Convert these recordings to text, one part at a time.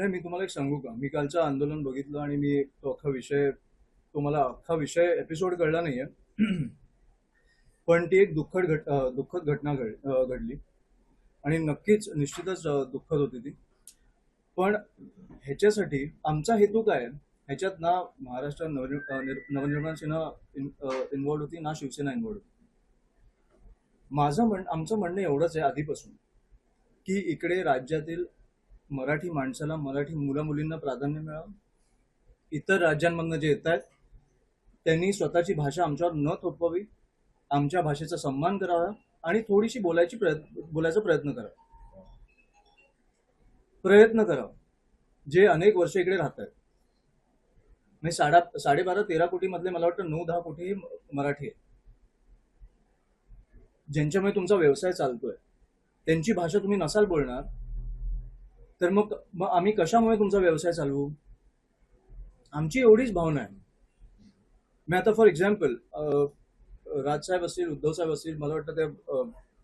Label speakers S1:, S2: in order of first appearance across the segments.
S1: नाही मी तुम्हाला एक सांगू का? मी कालचं आंदोलन बघितलं आणि मी तो अख्खा विषय तुम्हाला अख्खा विषय एपिसोड कळला नाहीये. पण ती एक दुःखद घट दुःखद घटना घडली. आणि नक्कीच निश्चितच दुःखद होती ती. पण ह्याच्यासाठी आमचा हेतू काय ह्याच्यात ना महाराष्ट्र नवनिर् नवनिर्माण सेना इन्व्हॉल्ड होती ना शिवसेना इन्व्हॉल्ड होती. माझं म्हण आमचं म्हणणं एवढंच आहे आधीपासून की इकडे राज्यातील मराठी माणसाला मराठी मुला मुलींना प्राधान्य मिळावं? इतर राज्यांमधनं जे येत आहेत त्यांनी स्वतःची भाषा आमच्यावर न थोपवावी आमच्या भाषेचा सन्मान करावा आणि थोडीशी बोलायची प्रयत्न बोलायचा प्रयत्न करावा. प्रयत्न करावा. जे अनेक वर्ष इकडे राहत आहेत म्हणजे साडा साडेबारा तेरा कोटी मधले मला वाटतं नऊ दहा कोटी हे मराठी आहे ज्यांच्यामुळे तुमचा व्यवसाय चालतोय त्यांची भाषा तुम्ही नसाल बोलणार तर मग मग आम्ही कशामुळे तुमचा व्यवसाय चालवू? आमची एवढीच भावना आहे. मी आता फॉर एक्झाम्पल राजसाहेब असतील उद्धवसाहेब असतील मला वाटतं ते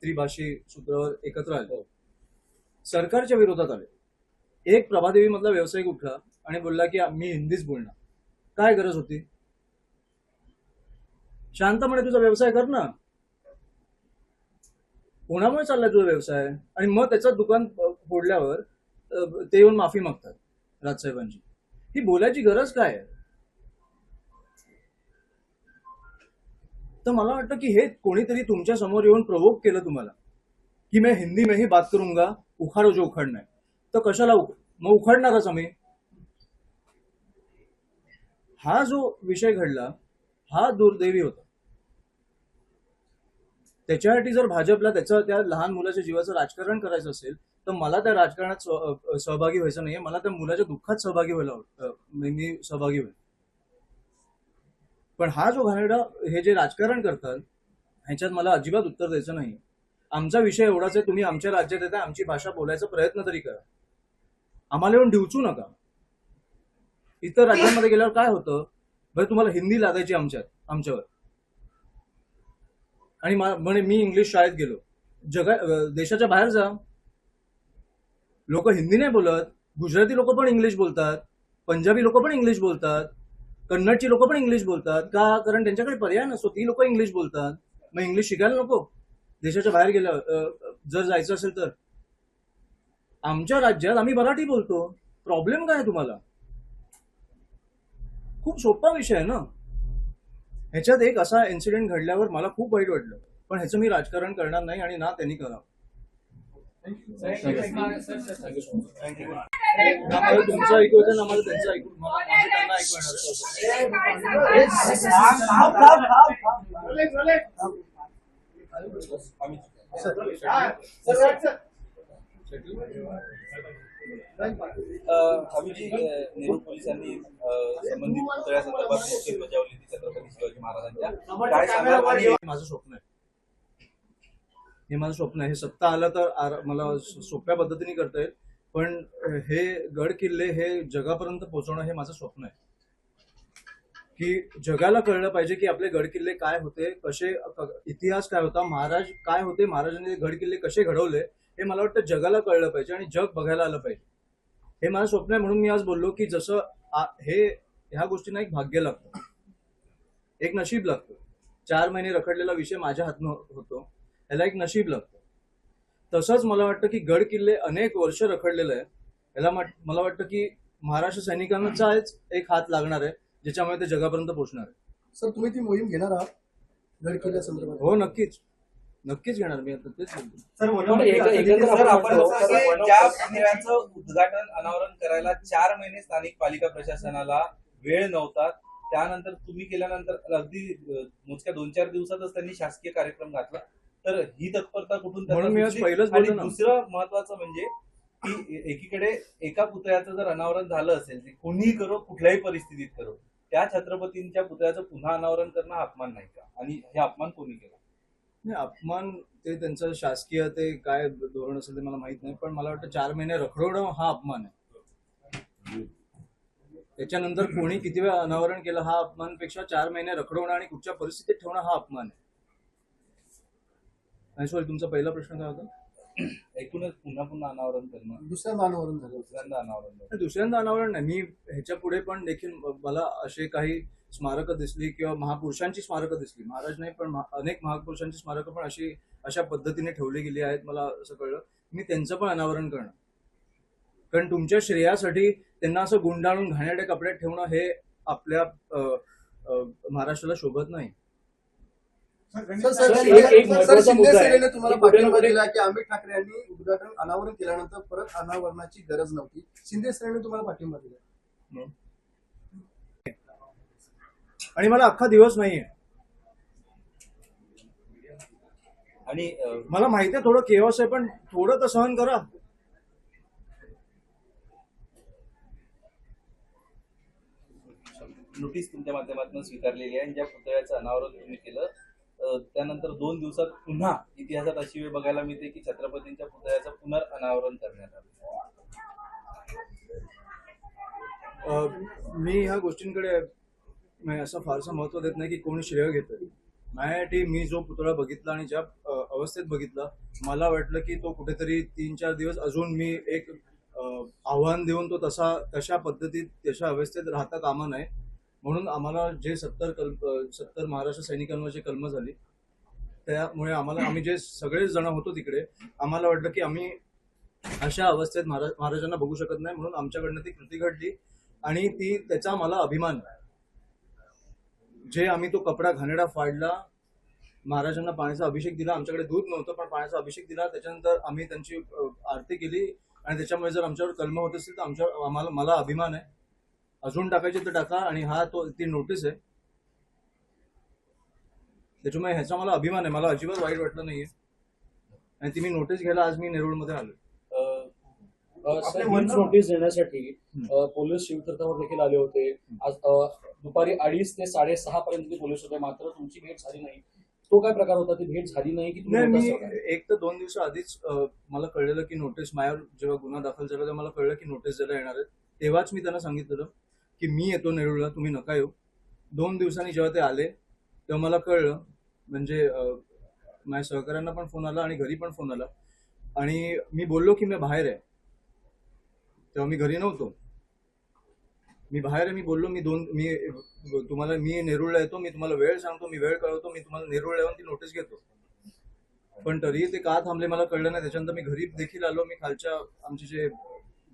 S1: त्रिभाषी सूत्रावर एकत्र आले. सरकारच्या विरोधात आले. एक प्रभादेवी मधला व्यावसायिक उठला आणि बोलला की मी हिंदीच बोलणार. काय गरज होती? शांतपणे तुझा व्यवसाय कर ना. कोणामुळे चाललाय तुझा व्यवसाय? आणि मग त्याचं दुकान फोडल्यावर ते येऊन माफी मागतात राजसाहेबांची. ही बोलायची गरज काय आहे? तर मला वाटतं की हे कोणीतरी तुमच्यासमोर येऊन प्रवोक केलं तुम्हाला. की मी हिंदी में ही बात करूंगा उखाडो जो उखाडणं तर कशाला उख मग उखाडणारच आम्ही हा जो विषय घडला हा दुर्दैवी होता. त्याच्यासाठी जर भाजपला त्याचं त्या लहान मुलाच्या जीवाचं राजकारण करायचं असेल तर मला त्या राजकारणात सहभागी व्हायचं नाहीये. मला त्या मुलाच्या दुःखात सहभागी व्हायला आवड- मी सहभागी होईल पण हा जो घाणेरडा हे जे राजकारण करतात ह्याच्यात मला अजिबात उत्तर द्यायचं नाही आमचा विषय एवढाच आहे तुम्ही आमच्या राज्यात येता आमची भाषा बोलायचा प्रयत्न तरी करा. आम्हाला येऊन डिवचू नका. इतर राज्यांमध्ये गेल्यावर काय होतं? बरं तुम्हाला हिंदी लागायची आमच्यात आमच्यावर. आणि म्हणे मी इंग्लिश शाळेत गेलो. जगा देशाच्या बाहेर जा. लोक हिंदी नाही बोलत गुजराती लोक पण इंग्लिश बोलतात पंजाबी लोक पण इंग्लिश बोलतात कन्नडची लोक पण इंग्लिश बोलतात का? कारण त्यांच्याकडे पर्याय नसतो ती लोक इंग्लिश बोलतात. मग इंग्लिश शिकायला नको. देशाच्या बाहेर गेल्यावर जर जायचं असेल तर. आमच्या राज्यात आम्ही मराठी बोलतो. प्रॉब्लेम काय आहे तुम्हाला? खूप सोपा विषय आहे ना? ह्याच्यात एक असा इन्सिडेंट घडल्यावर मला खूप वाईट वाटलं. पण ह्याचं मी राजकारण करणार नाही आणि ना त्यांनी करावं. तुमचं ऐकू येतं ना मला त्यांचं ऐकू मला माझं त्यांना ऐकू येणार
S2: नेहरू पोलिसांनी अ, संबंधित पुतळ्यासंदर्भात नोटीस बजावली होती छत्रपती शिवाजी महाराजांच्या
S1: माझं स्वप्न आहे. हे माझं स्वप्न आहे. हे सत्ता आलं तर मला सोप्या पद्धतीने करता येईल. पण हे गड किल्ले हे जगापर्यंत पोहोचवणं हे माझं स्वप्न आहे. की जगाला कळलं पाहिजे की आपले गड किल्ले काय होते कसे इतिहास काय होता महाराज काय होते महाराजांनी गड किल्ले कसे घडवले हे मला वाटतं जगाला कळलं पाहिजे आणि जग बघायला आलं पाहिजे. हे माझं स्वप्न आहे म्हणून मी आज बोललो की जसं हे ह्या गोष्टींना एक भाग्य लागतं. एक नशीब लागतं. चार महिने रखडलेला विषय माझ्या हातनं होतो. ह्याला एक नशीब लागतं. तसंच मला वाटतं की गड किल्ले अनेक वर्ष रखडलेलं आहे. ह्याला मला वाटतं की महाराष्ट्र सैनिकांचाच एक हात लागणार आहे ज्याच्यामुळे ते जगापर्यंत पोहोचणार आहे.
S3: सर तुम्ही ती मोहीम घेणार आहात? गड किल्ल्या संदर्भात.
S1: हो नक्कीच. नक्कीच घेणार मी आता तेच
S2: पुतळ्याचं उद्घाटन अनावरण करायला चार महिने स्थानिक पालिका प्रशासनाला वेळ नव्हता त्यानंतर तुम्ही केल्यानंतर अगदी मोजक्या दोन चार दिवसातच त्यांनी शासकीय कार्यक्रम घातला. तर ही तत्परता कुठून आणि. दुसरं महत्वाचं म्हणजे की एकीकडे एका पुतळ्याचं जर अनावरण झालं असेल ते कोणीही करो कुठल्याही परिस्थितीत करो त्या छत्रपतींच्या पुतळ्याचं पुन्हा अनावरण करणं अपमान नाही का? आणि हे अपमान कोणी केला?
S1: नाही अपमान ते त्यांचं शासकीय ते काय धोरण असेल ते मला माहीत नाही पण मला वाटतं चार महिने रखडवणं हा अपमान आहे. त्याच्यानंतर कोणी किती वेळा अनावरण केलं हा अपमानपेक्षा चार महिने रखडवणं आणि कुठच्या परिस्थितीत ठेवणं हा अपमान आहे. आणि सॉरी तुमचा पहिला प्रश्न काय होता?
S2: एकूणच पुन्हा पुन्हा अनावरण करणं.
S3: दुसऱ्या मानवरून झालं.
S2: दुसऱ्यांदा अनावरण करणं.
S1: दुसऱ्यांदा अनावरण नाही. मी ह्याच्या पुढे पण देखील मला असे काही स्मारकं दिसली किंवा महापुरुषांची स्मारकं दिसली. महाराज नाही पण महा- अनेक महापुरुषांची स्मारकं पण अशी अशा पद्धतीने ठेवली गेली आहेत मला असं कळलं. मी त्यांचं पण अनावरण करणार कारण तुमच्या श्रेयासाठी त्यांना असं गुंडाळून घाणेरड्या कपड्यात ठेवणं हे आपल्या अ, अ, महाराष्ट्राला शोभत नाही.
S3: तुम्हाला दिला की ठाकरे यांनी उद्घाटन अनावरण केल्यानंतर परत अनावरणाची गरज नव्हती. शिंदे सेनेने तुम्हाला पाठिंबा दिला.
S1: आणि मला अख्खा दिवस नाहीये.
S2: आणि
S1: मला माहिती आहे थोडं केवस आहे पण थोडं तर सहन करा.
S2: नोटीस तुमच्या माध्यमातून स्वीकारलेली आहे आणि ज्या पुतळ्याचं अनावरण तुम्ही केलं त्यानंतर दोन दिवसात पुन्हा इतिहासात अशी वेळ बघायला मिळते की छत्रपतींच्या पुतळ्याचं पुनर्अनावरण करण्यात आलं.
S1: मी ह्या गोष्टींकडे म्हणजे असं फारसं महत्त्व देत नाही की कोणी श्रेय घेतं माझ्यासाठी मी जो पुतळा बघितला आणि ज्या अवस्थेत बघितला मला वाटलं की तो कुठेतरी तीन चार दिवस अजून मी एक आव्हान देऊन तो तसा तशा पद्धतीत तशा अवस्थेत राहता कामा नये. म्हणून आम्हाला जे सत्तर कल सत्तर महाराष्ट्र सैनिकांवर जे कलम झाली त्यामुळे आम्हाला आम्ही जे सगळेच जण होतो तिकडे आम्हाला वाटलं की आम्ही अशा अवस्थेत महाराज महाराजांना बघू शकत नाही म्हणून आमच्याकडनं ती कृती घडली आणि ती त्याचा मला अभिमान आहे. जे आम्ही तो कपडा घाणेडा फाडला महाराजांना पाण्याचा अभिषेक दिला आमच्याकडे दूध नव्हतं पण पाण्याचा अभिषेक दिला त्याच्यानंतर आम्ही त्यांची आरती केली आणि त्याच्यामुळे जर आमच्यावर कलम होत असेल तर आमच्या आम्हाला मला अभिमान आहे अजून टाकायचे तर टाका आणि हा तो ती नोटीस आहे. त्याच्यामुळे ह्याचा मला अभिमान आहे. मला अजिबात वाईट वाटलं नाहीये. आणि ती मी नोटीस घ्यायला आज मी नेरुळमध्ये आलो
S4: नोटीस देण्यासाठी पोलीस शिवतीर्थावर देखील आले होते. आज दुपारी अडीच ते साडेसहा पर्यंत ते पोलीस होते मात्र तुमची भेट झाली नाही. तो काय प्रकार होता? ती भेट झाली नाही की
S1: मी? एक तर दोन दिवस आधीच मला कळलेलं की नोटीस माझ्यावर जेव्हा गुन्हा दाखल झाला तेव्हा मला कळलं की नोटीस द्यायला येणार आहेत. तेव्हाच मी त्यांना सांगितलेलं. की मी येतो नेरूळला तुम्ही नका येऊ. दोन दिवसांनी जेव्हा ते आले तेव्हा मला कळलं म्हणजे माझ्या सहकाऱ्यांना पण फोन आला आणि घरी पण फोन आला. आणि मी बोललो की मी बाहेर आहे. तेव्हा मी घरी नव्हतो. मी बाहेर आहे मी बोललो मी दोन मी तुम्हाला मी नेरूळला येतो मी तुम्हाला वेळ सांगतो मी वेळ कळवतो मी तुम्हाला नेरूळला येऊन ती नोटीस घेतो. पण तरीही ते का थांबले मला कळलं नाही. त्याच्यानंतर मी घरी देखील आलो. मी खालच्या आमचे जे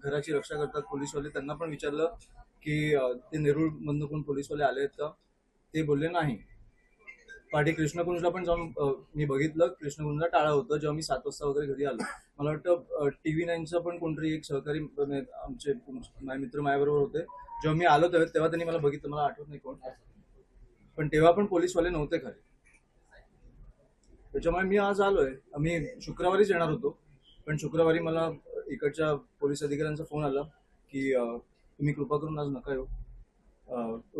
S1: घराची रक्षा करतात पोलीसवाले त्यांना पण विचारलं. की ते नेरूळ मधनं कोण पोलीसवाले आले आहेत का? ते बोलले नाही. पाठी कृष्णकुंजला पण जाऊन मी बघितलं. कृष्णकुंजला टाळा होतं. जेव्हा मी सात वाजता वगैरे घरी आलो. मला वाटतं टी व्ही नाईनचं पण कोणतरी एक सहकारी आमचे माझे मित्र माझ्याबरोबर होते. जेव्हा मी आलो तेव्हा तेव्हा त्यांनी मला बघितलं. मला आठवत नाही कोण. पण तेव्हा पण पोलीसवाले नव्हते खरे. त्याच्यामुळे मी आज आलोय. मी शुक्रवारीच येणार होतो. पण शुक्रवारी मला इकडच्या पोलीस अधिकाऱ्यांचा फोन आला की तुम्ही कृपा करून आज नका येऊ.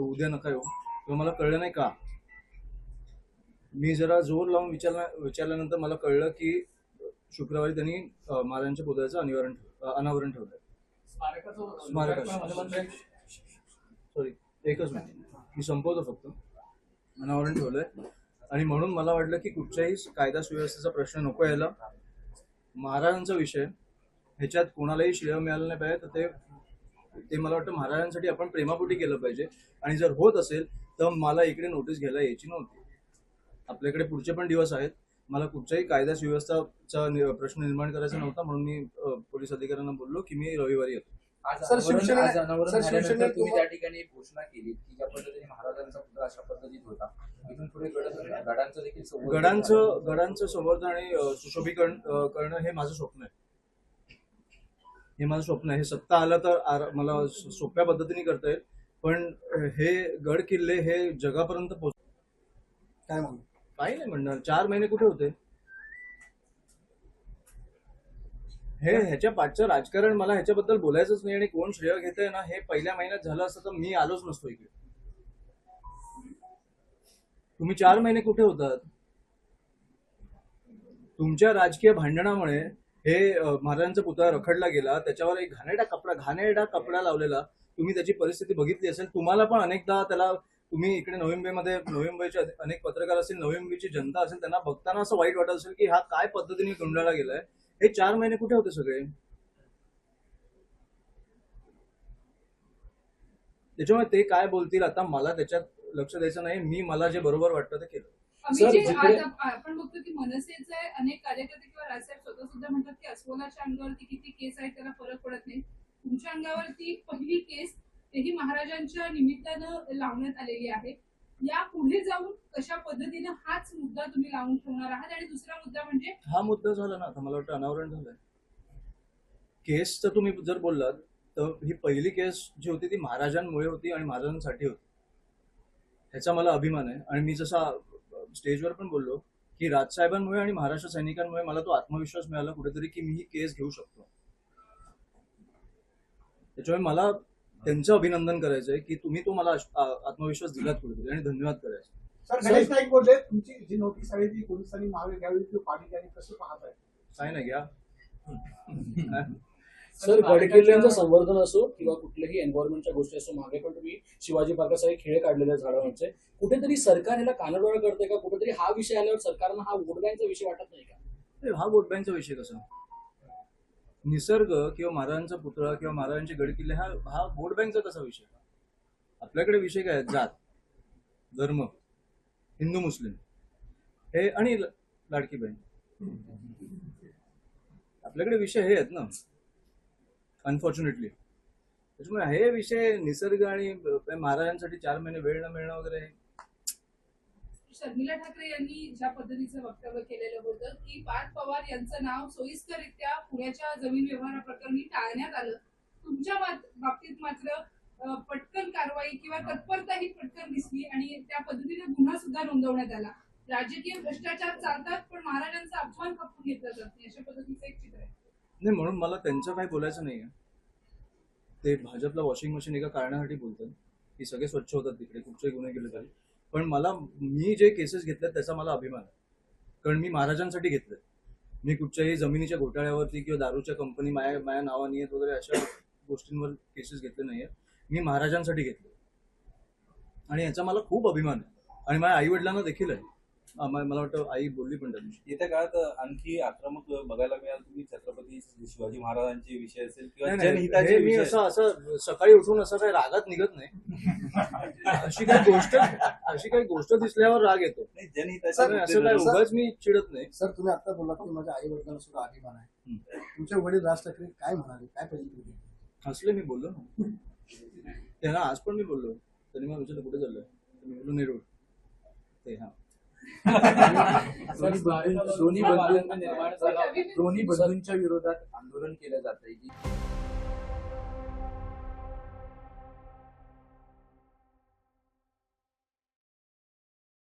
S1: उद्या नका येऊ. तेव्हा मला कळलं नाही का? मी जरा जोर लावून विचारल्या विचारल्यानंतर मला कळलं की शुक्रवारी त्यांनी महाराजांच्या पुतळ्याचं अनिवारण अनावरण ठेवलं स्मारकाचं सॉरी एकच मिनिट. मी संपवतो फक्त. अनावरण ठेवलंय. आणि म्हणून मला वाटलं की कुठच्याही कायदा सुव्यवस्थेचा प्रश्न नको यायला. महाराजांचा विषय. ह्याच्यात कोणालाही श्रेय मिळालं नाही पाहिजे तर ते ते मला वाटतं महाराजांसाठी आपण प्रेमापोटी केलं पाहिजे. आणि जर होत असेल तर मला इकडे नोटीस घ्यायला यायची नव्हती. आपल्याकडे पुढचे पण दिवस आहेत. मला कुठच्याही कायदा सुव्यवस्थाचा प्रश्न निर्माण करायचा नव्हता. म्हणून मी पोलीस अधिकाऱ्यांना बोललो की मी रविवारी येतो.
S5: आज
S3: सर, शिवसेना-
S5: तुम्ही त्या ठिकाणी घोषणा केली की ज्या पद्धतीने महाराजांचा पुतळा अशा पद्धतीत होता. इथून पुढे गड- गडांचं देखील
S1: गडांचं गडांचं संवर्धन आणि सुशोभीकरण करणं हे माझं स्वप्न आहे. हे माझं स्वप्न आहे. हे सत्ता आलं तर मला सोप्या पद्धतीने करता येईल. पण हे गड किल्ले हे जगापर्यंत पोहोच
S3: काय म्हणून
S1: काही नाही म्हणणार. चार महिने कुठे होते? हे ह्याच्या पाठचं राजकारण मला ह्याच्याबद्दल बोलायचंच नाही आणि कोण श्रेय घेतंय ना हे पहिल्या महिन्यात झालं असतं तर मी आलोच नसतो इकडे. तुम्ही चार महिने कुठे होतात? तुमच्या राजकीय भांडणामुळे हे महाराजांचा पुतळा रखडला गेला. त्याच्यावर एक घाणेडा कपडा घाणेरडा कपडा लावलेला. तुम्ही त्याची परिस्थिती बघितली असेल. तुम्हाला पण अनेकदा त्याला तुम्ही इकडे नोव्हेंबरमध्ये नोव्हेंबरचे अनेक पत्रकार असतील नोव्हेंबरची जनता असेल त्यांना बघताना असं वाईट वाटत असेल की हा काय पद्धतीने गुंडाळला गेलाय. हे चार महिने कुठे होते सगळे? त्याच्यामुळे ते काय बोलतील आता मला त्याच्यात लक्ष द्यायचं नाही. मी मला जे बरोबर वाटतं ते केलं.
S6: आम्ही
S4: सर,
S6: जे
S4: जिकडे-
S6: आज आप- आपण बघतो की मनसेचे अनेक कार्यकर्ते किंवा राजसाहेब स्वतः सुद्धा म्हणतात की अस्वलाच्या अंगावरती किती केस आहेत त्याला फरक पडत नाही. तुमच्या अंगावरती पहिली केस तेही महाराजांच्या निमित्तानं लावण्यात आलेली आहे. या पुढे जाऊन कशा पद्धतीनं हाच मुद्दा तुम्ही लावून ठेवणार आहात? आणि दुसरा मुद्दा म्हणजे
S1: हा मुद्दा झाला ना आता मला वाटतं अनावरण झालंय. केसचं तुम्ही जर बोललात तर ही पहिली केस जी होती ती महाराजांमुळे होती आणि महाराजांसाठी होती. ह्याचा मला अभिमान आहे. आणि मी जसा स्टेजवर पण बोललो की राजसाहेबांमुळे आणि महाराष्ट्र सैनिकांमुळे मला तो आत्मविश्वास मिळाला कुठेतरी की मी ही केस घेऊ शकतो. त्याच्यामुळे मला त्यांचं अभिनंदन करायचंय की तुम्ही तो मला आत्मविश्वास दिलात कुठेतरी आणि धन्यवाद करायचं
S3: सर गणेश नाईक बोलले तुमची जी नोटीस आहे ती पोलिसांनी मागे घ्यावी किंवा पालिकेने कसं पाहत आहे
S1: काय नाही घ्या.
S4: सर गडकिल्ल्यांचं संवर्धन असो किंवा कुठल्याही एन्व्हायरमेंटच्या गोष्टी असो मागे पण तुम्ही शिवाजी पार्कासारखे खेळ काढलेले आहेत झाडावरचे. कुठेतरी सरकार ह्याला कानडोळा करते का? कुठेतरी हा विषय आल्यावर सरकारनं हा वोट बँकचा विषय वाटत नाही का?
S1: हा वोट बँकचा विषय कसा? निसर्ग किंवा महाराजांचा पुतळा किंवा महाराजांचे गडकिल्ले हा हा वोट बँकचा कसा विषय. आपल्याकडे विषय काय आहेत? जात धर्म हिंदू मुस्लिम. हे आणि लाडकी बहीण. आपल्याकडे विषय हे आहेत ना? अनफॉर्च्युनेटली त्याच्यामुळे हे विषय निसर्ग आणि महाराजांसाठी चार महिने वेळ न मिळणं वगैरे
S6: शर्मिला ठाकरे यांनी ज्या पद्धतीचं वक्तव्य केलेलं होतं की पार्थ पवार यांचं नाव सोयीस्कररित्या पुण्याच्या जमीन व्यवहाराप्रकरणी टाळण्यात आलं. तुमच्या बाबतीत मात्र पटकन कारवाई किंवा तत्परता ही पटकन दिसली आणि त्या पद्धतीने गुन्हा सुद्धा नोंदवण्यात आला. राजकीय भ्रष्टाचार चालतात पण महाराजांचा अपमान खपून घेतला जात नाही अशा पद्धतीचं एक चित्र आहे.
S1: नाही म्हणून मला त्यांचं काही बोलायचं नाही ते भाजपला वॉशिंग मशीन एका कारणासाठी बोलतात. की सगळे स्वच्छ होतात तिकडे कुठचे गुन्हे केले तरी. पण मला मी जे केसेस घेतल्यात त्याचा मला अभिमान आहे. कारण मी महाराजांसाठी घेतले मी कुठच्याही जमिनीच्या घोटाळ्यावरती किंवा दारूच्या कंपनी माया माया नावाने आहेत वगैरे अशा गोष्टींवर केसेस घेतले नाहीये. मी महाराजांसाठी घेतले आणि याचा मला खूप अभिमान आहे. आणि माझ्या आई वडिलांना देखील आहे. मला वाटतं आई बोलली पण त्या दिवशी
S2: येत्या काळात आणखी आक्रमक बघायला मिळाल तुम्ही छत्रपती शिवाजी महाराजांचे विषय असेल किंवा जनहिताचे
S1: मी असं असं सकाळी उठून असं काही रागात निघत नाही. अशी काही गोष्ट अशी काही गोष्ट दिसल्यावर राग येतो.
S2: नाही, जनहिताचे
S1: असं उगाच मी चिडत नाही.
S3: सर तुम्ही आता बोललात की माझ्या आई वडिलांना सुद्धा अभिमान आहे तुमचे वडील राज ठाकरे काय म्हणाले? काय दिली?
S1: हसले मी बोललो ना. त्यांना आज पण मी बोललो. त्यांनी मला विचारलं कुठे चाललंय तर मी बोललो नेरूळ. ते हा.
S5: दोन्ही बंधू- दोन्ही बंधू दोन्ही बंधूंच्या विरोधात आंदोलन केलं जात आहे की